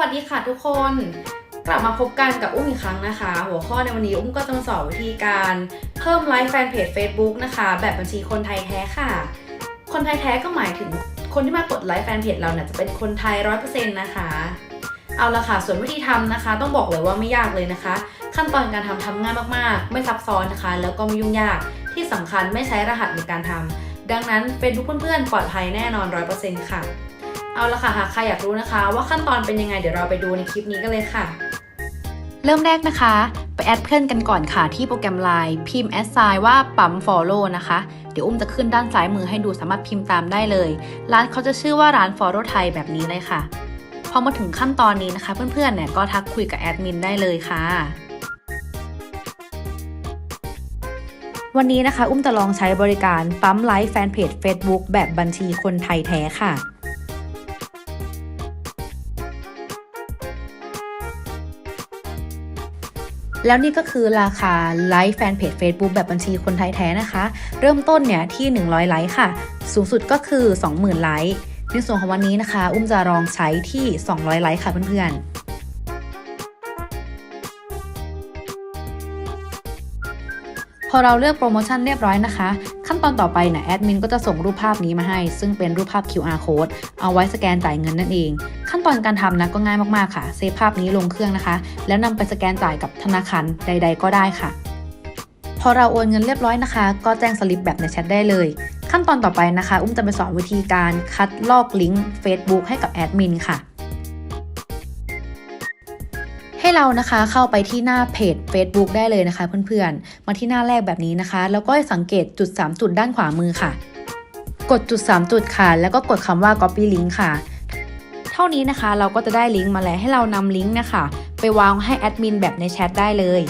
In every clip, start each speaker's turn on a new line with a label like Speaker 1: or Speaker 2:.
Speaker 1: วัสดีค่ะทุกคน กลับมาพบกันกับอุ้มอีกครั้งนะคะ หัวข้อในวันนี้อุ้มก็จะมาสอนวิธีการเพิ่มไลฟ์แฟนเพจ Facebook นะคะ แบบบัญชีคนไทยแท้ค่ะ คนไทยแท้ก็หมายถึงคนที่มากดไลฟ์แฟนเพจเราเนี่ยจะเป็นคนไทย100%นะคะ เอาละค่ะ ส่วนวิธีทำนะคะ ต้องบอกเลยว่าไม่ยากเลยนะคะ ขั้นตอนการทำทำง่ายมากๆ ไม่ซับซ้อนนะคะ แล้วก็ไม่ยุ่งยากที่สำคัญไม่ใช้รหัสในการทำดังนั้นเป็นทุกเพื่อนๆปลอดภัยแน่นอน100%ค่ะ เอาละค่ะหากใครอยากรู้นะคะ ว่าขั้นตอนเป็นยังไงเดี๋ยวเราไปดูในคลิปนี้กันเลยค่ะ
Speaker 2: เริ่มแรกนะคะ ไปแอดเพื่อนกันก่อนค่ะที่โปรแกรม Line พิมพ์แอดไซน์ว่าปั๊ม Follow นะคะ เดี๋ยวอุ้มจะขึ้นด้านซ้ายมือให้ดูสามารถพิมพ์ตามได้เลย ร้านเขาจะชื่อว่าร้าน Follow ไทยแบบนี้เลยค่ะ พอมาถึงขั้นตอนนี้นะคะ เพื่อนๆเนี่ยก็ทักคุยกับแอดมินได้เลยค่ะวันนี้นะคะ อุ้มจะลองใช้บริการปั๊มไลฟ์แฟนเพจ Facebook แบบบัญชีคนไทยแท้ค่ะ แล้วนี่ก็คือราคาไลฟ์แฟนเพจ Facebook แบบบัญชีคนไทยแท้นะคะ เริ่มต้นเนี่ยที่ 100 ไลค์ค่ะ สูงสุดก็คือ 20,000 ไลค์ในส่วนของวันนี้นะคะ อุ้มจะลองใช้ที่ 200 ไลค์ค่ะเพื่อนๆ พอเราเลือกโปรโมชั่นเรียบร้อยนะคะ ขั้นตอนต่อไปเนี่ยแอดมินก็จะส่งรูปภาพนี้มาให้ ซึ่งเป็นรูปภาพ QR code เอาไว้สแกนจ่ายเงินนั่นเอง ขั้นตอนการทำนะก็ง่ายมากๆค่ะ เซฟภาพนี้ลงเครื่องนะคะ แล้วนำไปสแกนจ่ายกับธนาคารใด ๆ ก็ได้ค่ะ พอเราโอนเงินเรียบร้อยนะคะ ก็แจ้งสลิปแบบในแชทได้เลย ขั้นตอนต่อไปนะคะ อุ้มจะไปสอนวิธีการคัดลอกลิงก์ Facebook ให้กับแอดมินค่ะ เรานะคะเข้าไปที่หน้าเพจ Facebook ได้เลยนะคะ เพื่อนๆ มาที่หน้าแรกแบบนี้นะคะ แล้วก็สังเกตจุด 3 จุดด้านขวามือค่ะ กดจุด 3 จุดค่ะ แล้วก็กดคำว่า copy link ค่ะ เท่านี้นะคะเราก็จะได้ลิงก์มาแล้วให้เรานำลิงก์นะคะ ไปวางให้แอดมินแบบในแชทได้เลย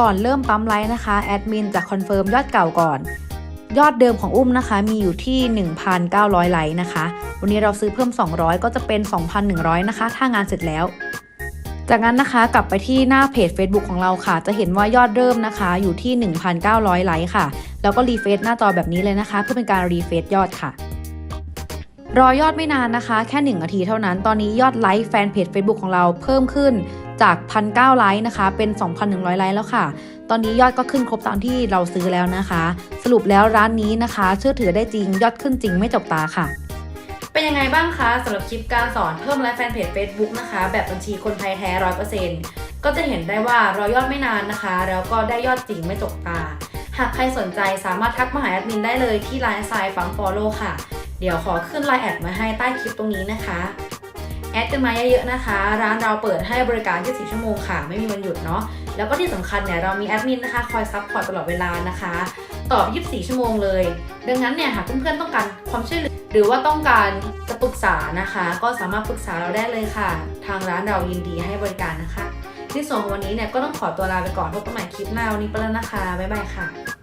Speaker 2: ก่อนเริ่มปั๊มไลค์นะคะแอดมินจะคอนเฟิร์มยอดเก่าก่อน ยอดเดิมของอุ้มนะคะ มีอยู่ที่ 1,900 ไลค์นะคะ วันนี้เราซื้อเพิ่ม 200 ก็จะเป็น 2,100 นะคะ ถ้างานเสร็จแล้ว จากนั้นนะคะกลับไปที่หน้าเพจ Facebook ของเราค่ะ จะเห็นว่ายอดเริ่มนะคะ อยู่ที่ 1,900 ไลค์ค่ะ แล้วก็รีเฟซหน้าจอแบบนี้เลยนะคะ เพื่อเป็นการรีเฟซยอดค่ะ รอยอดไม่นานนะคะ แค่ 1 นาทีเท่านั้น ตอนนี้ยอดไลค์แฟนเพจ Facebook ของเราเพิ่มขึ้นจาก 1,900 ไลค์นะคะ เป็น 2,100 ไลค์แล้วค่ะ ตอนนี้ยอดก็ขึ้นครบตามที่เราซื้อแล้วนะคะ สรุปแล้วร้านนี้นะคะ เชื่อถือได้จริงยอดขึ้นจริงไม่จกตาค่ะ
Speaker 1: เป็นยังไงบ้างคะสำหรับคลิปการสอนเพิ่มไลฟ์แฟนเพจ Facebook นะคะ แบบบัญชีคนไทยแท้100%ก็จะเห็นได้ว่ารอยอดไม่นานนะคะ แล้วก็ได้ยอดจริงไม่จกตา หากใครสนใจสามารถทักมาหาแอดมินได้เลยที่ไลน์ไซฟังฟอลโล่ค่ะ เดี๋ยวขอขึ้นไลน์แอดมาให้ใต้คลิปตรงนี้นะคะแอดกันมาเยอะๆนะคะ ร้านเราเปิดให้บริการ 24 ชั่วโมงค่ะ ไม่มีวันหยุดเนาะ แล้วก็ที่สำคัญเนี่ยเรามีแอดมินนะคะคอยซัพพอร์ตตลอดเวลานะคะ ตอบ 24 ชั่วโมงเลย ดังนั้นเนี่ยหากเพื่อนๆต้องการความช่วยเหลือหรือว่าต้องการจะปรึกษานะคะ ก็สามารถปรึกษาเราได้เลยค่ะ ทางร้านเรายินดีให้บริการนะคะในส่วนของวันนี้เนี่ยก็ต้องขอตัวลาไปก่อนพบกันใหม่คลิปหน้าวันนี้ไปแล้วนะคะบ๊ายบายค่ะ